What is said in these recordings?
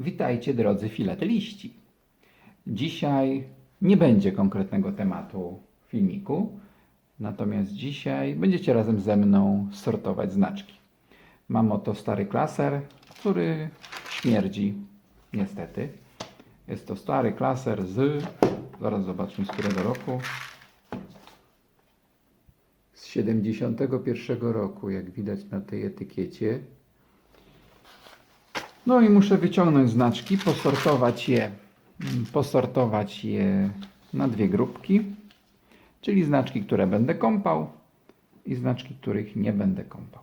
Witajcie drodzy filateliści. Dzisiaj nie będzie konkretnego tematu filmiku, natomiast dzisiaj będziecie razem ze mną sortować znaczki. Mam oto stary klaser, który śmierdzi, niestety. Jest to stary klaser z, zaraz zobaczmy z którego roku, z 71 roku, jak widać na tej etykiecie. No i muszę wyciągnąć znaczki, posortować je, mm, posortować je na dwie grupki, czyli znaczki, które będę kąpał i znaczki, których nie będę kąpał.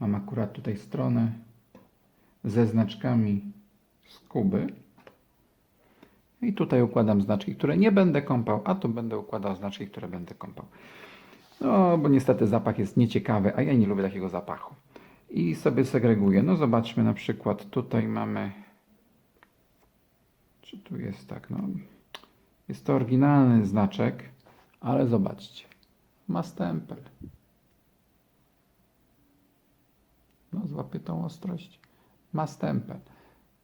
Mam akurat tutaj stronę ze znaczkami z Kuby. I tutaj układam znaczki, które nie będę kąpał, a tu będę układał znaczki, które będę kąpał. No, bo niestety zapach jest nieciekawy, a ja nie lubię takiego zapachu. I sobie segreguję. No zobaczmy na przykład, tutaj mamy... Czy tu jest tak, no... Jest to oryginalny znaczek, ale zobaczcie. Ma stempel. No złapię tą ostrość. Ma stempel.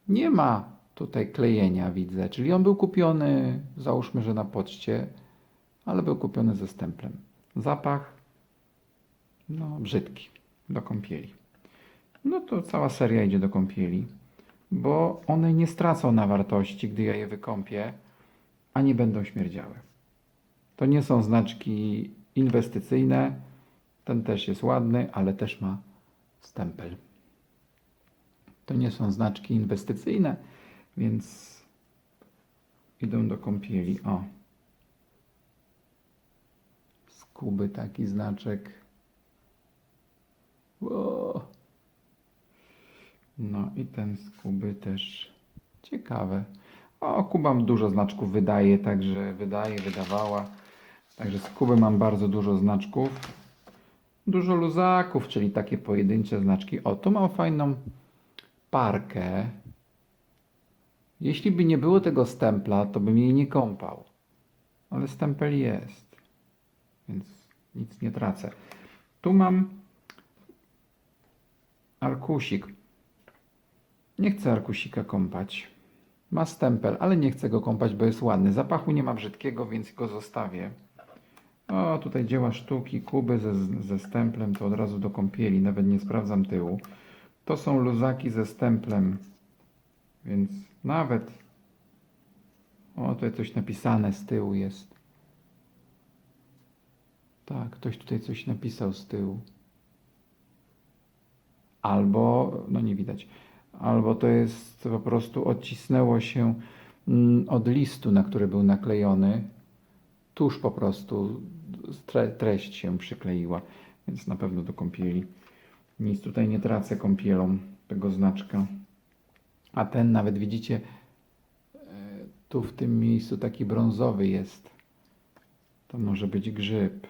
Nie ma tutaj klejenia, widzę. Czyli on był kupiony, załóżmy, że na poczcie, ale był kupiony ze stemplem. Zapach, no brzydki, do kąpieli. No to cała seria idzie do kąpieli, bo one nie stracą na wartości, gdy ja je wykąpię, a nie będą śmierdziały. To nie są znaczki inwestycyjne. Ten też jest ładny, ale też ma stempel. To nie są znaczki inwestycyjne, więc idą do kąpieli. O. Z Kuby taki znaczek. Ło. No i ten z Kuby też ciekawe. O, Kuba dużo znaczków wydaje, także wydaje, wydawała. Także z Kuby mam bardzo dużo znaczków. Dużo luzaków, czyli takie pojedyncze znaczki. O, tu mam fajną parkę. Jeśli by nie było tego stempla, to bym jej nie kąpał. Ale stempel jest, więc nic nie tracę. Tu mam arkusik. Nie chcę arkusika kąpać. Ma stempel, ale nie chcę go kąpać, bo jest ładny. Zapachu nie ma brzydkiego, więc go zostawię. O, tutaj dzieła sztuki, kuby ze, ze stemplem, to od razu do kąpieli, nawet nie sprawdzam tyłu. To są luzaki ze stemplem, więc nawet... O, tutaj coś napisane z tyłu jest. Tak, ktoś tutaj coś napisał z tyłu. Albo, no nie widać, albo to jest po prostu odcisnęło się mm, od listu, na który był naklejony. Tuż po prostu tre, treść się przykleiła, więc na pewno do kąpieli. Nic tutaj nie tracę kąpielą tego znaczka. A ten nawet widzicie, e, tu w tym miejscu taki brązowy jest. To może być grzyb.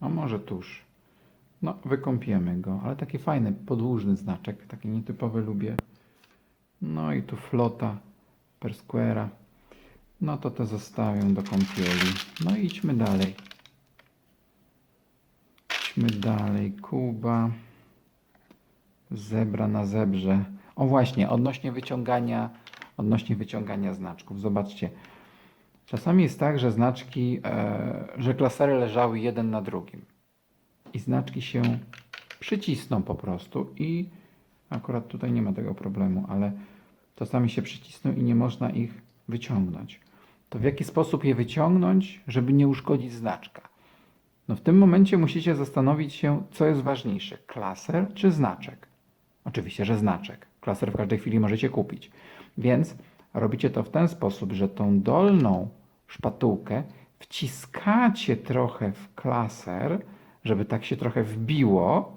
A może tuż. No, wykąpiemy go, ale taki fajny, podłużny znaczek, taki nietypowy lubię. No i tu flota Persquera. No to to zostawię do kąpieli. No i idźmy dalej. Idźmy dalej. Kuba. Zebra na zebrze. O właśnie, odnośnie wyciągania, odnośnie wyciągania znaczków. Zobaczcie. Czasami jest tak, że znaczki, e, że klasery leżały jeden na drugim. I znaczki się przycisną po prostu i akurat tutaj nie ma tego problemu, ale czasami się przycisną i nie można ich wyciągnąć. To w jaki sposób je wyciągnąć, żeby nie uszkodzić znaczka? No w tym momencie musicie zastanowić się, co jest ważniejsze, klaser czy znaczek. Oczywiście, że znaczek. Klaser w każdej chwili możecie kupić. Więc robicie to w ten sposób, że tą dolną szpatułkę wciskacie trochę w klaser, żeby tak się trochę wbiło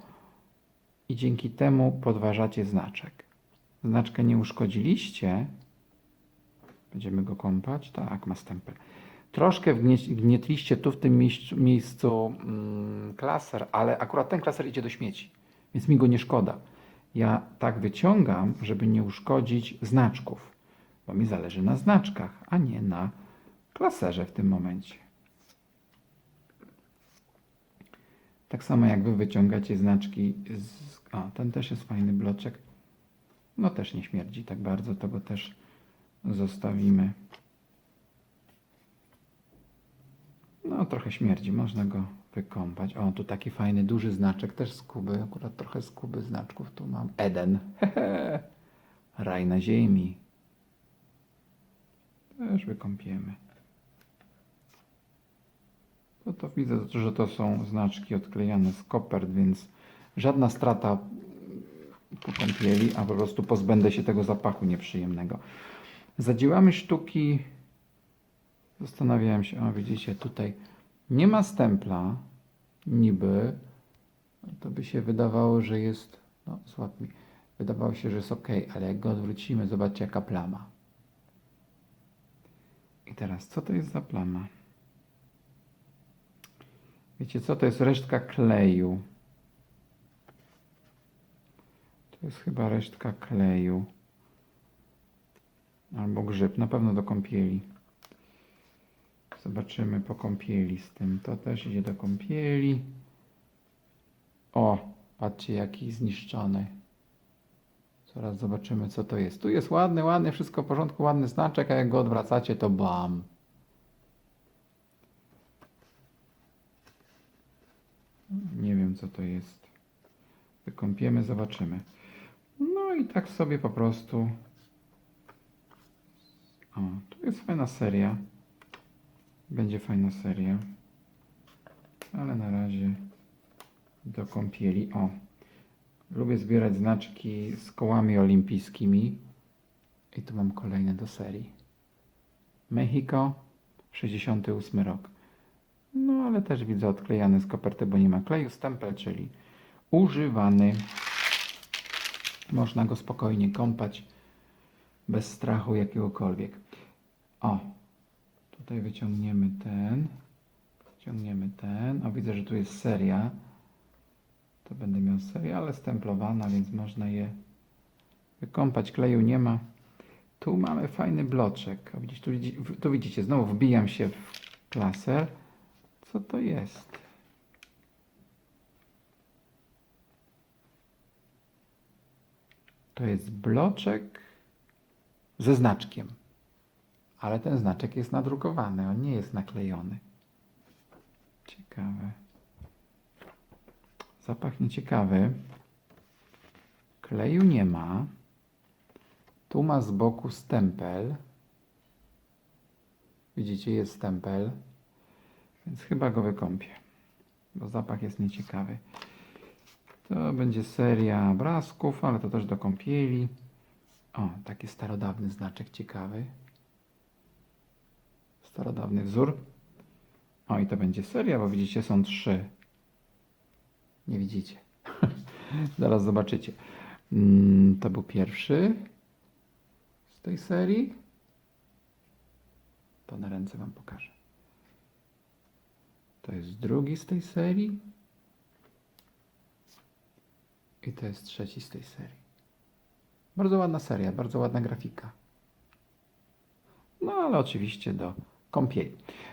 i dzięki temu podważacie znaczek. Znaczkę nie uszkodziliście. Będziemy go kąpać? Tak, ma stempel. Troszkę wgnie- wgnietliście tu w tym miejscu, miejscu mm, klaser, ale akurat ten klaser idzie do śmieci, więc mi go nie szkoda. Ja tak wyciągam, żeby nie uszkodzić znaczków, bo mi zależy na znaczkach, a nie na klaserze w tym momencie. Tak samo jak wy wyciągacie znaczki z... O, ten też jest fajny bloczek. No też nie śmierdzi tak bardzo, to go też zostawimy. No trochę śmierdzi, można go wykąpać. O, tu taki fajny, duży znaczek, też z Kuby. Akurat trochę z Kuby znaczków tu mam. Eden. Raj na ziemi. Też wykąpiemy. To widzę, że to są znaczki odklejane z kopert, więc żadna strata po kąpieli, a po prostu pozbędę się tego zapachu nieprzyjemnego. Zadziłamy sztuki. Zastanawiałem się, o widzicie, tutaj nie ma stempla, niby. To by się wydawało, że jest, no złap mi, wydawało się, że jest ok, ale jak go odwrócimy, zobaczcie jaka plama. I teraz, co to jest za plama? Wiecie co, to jest resztka kleju. To jest chyba resztka kleju. Albo grzyb, na pewno do kąpieli. Zobaczymy po kąpieli z tym. To też idzie do kąpieli. O, patrzcie jaki zniszczony. Zaraz zobaczymy co to jest. Tu jest ładny, ładny, wszystko w porządku, ładny znaczek, a jak go odwracacie to bam. Nie wiem co to jest. Wykąpiemy, zobaczymy. No i tak sobie po prostu. O, tu jest fajna seria. Będzie fajna seria. Ale na razie do kąpieli. O, lubię zbierać znaczki z kołami olimpijskimi. I tu mam kolejne do serii. Mexico, 68 rok. No ale też widzę odklejany z koperty, bo nie ma kleju. Stempel, czyli używany. Można go spokojnie kąpać bez strachu jakiegokolwiek. O, tutaj wyciągniemy ten. Wyciągniemy ten. O, widzę, że tu jest seria. To będę miał serię, ale stemplowana, więc można je wykąpać. Kleju nie ma. Tu mamy fajny bloczek. O, widzicie, tu, tu widzicie, znowu wbijam się w klaser. Co to jest? To jest bloczek ze znaczkiem. Ale ten znaczek jest nadrukowany, on nie jest naklejony. Ciekawe. Zapach nieciekawy. Kleju nie ma. Tu ma z boku stempel. Widzicie, jest stempel. Więc chyba go wykąpię. Bo zapach jest nieciekawy. To będzie seria obrazków, ale to też do kąpieli. O, taki starodawny znaczek ciekawy. Starodawny wzór. O, i to będzie seria, bo widzicie, są trzy. Nie widzicie. Zaraz zobaczycie. Mm, To był pierwszy z tej serii. To na ręce Wam pokażę. To jest drugi z tej serii. I to jest trzeci z tej serii. Bardzo ładna seria, bardzo ładna grafika. No ale oczywiście do kąpieli.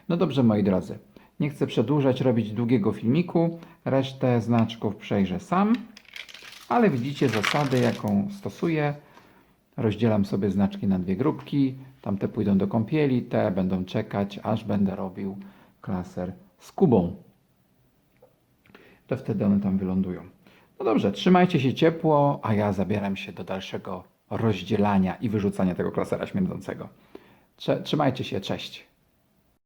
No dobrze, moi drodzy. Nie chcę przedłużać, robić długiego filmiku. Resztę znaczków przejrzę sam. Ale widzicie zasadę, jaką stosuję. Rozdzielam sobie znaczki na dwie grupki. Tamte pójdą do kąpieli, te będą czekać, aż będę robił klaser z Kubą. To wtedy one tam wylądują. No dobrze, trzymajcie się ciepło, a ja zabieram się do dalszego rozdzielania i wyrzucania tego klasera śmierdzącego. Trzymajcie się, cześć.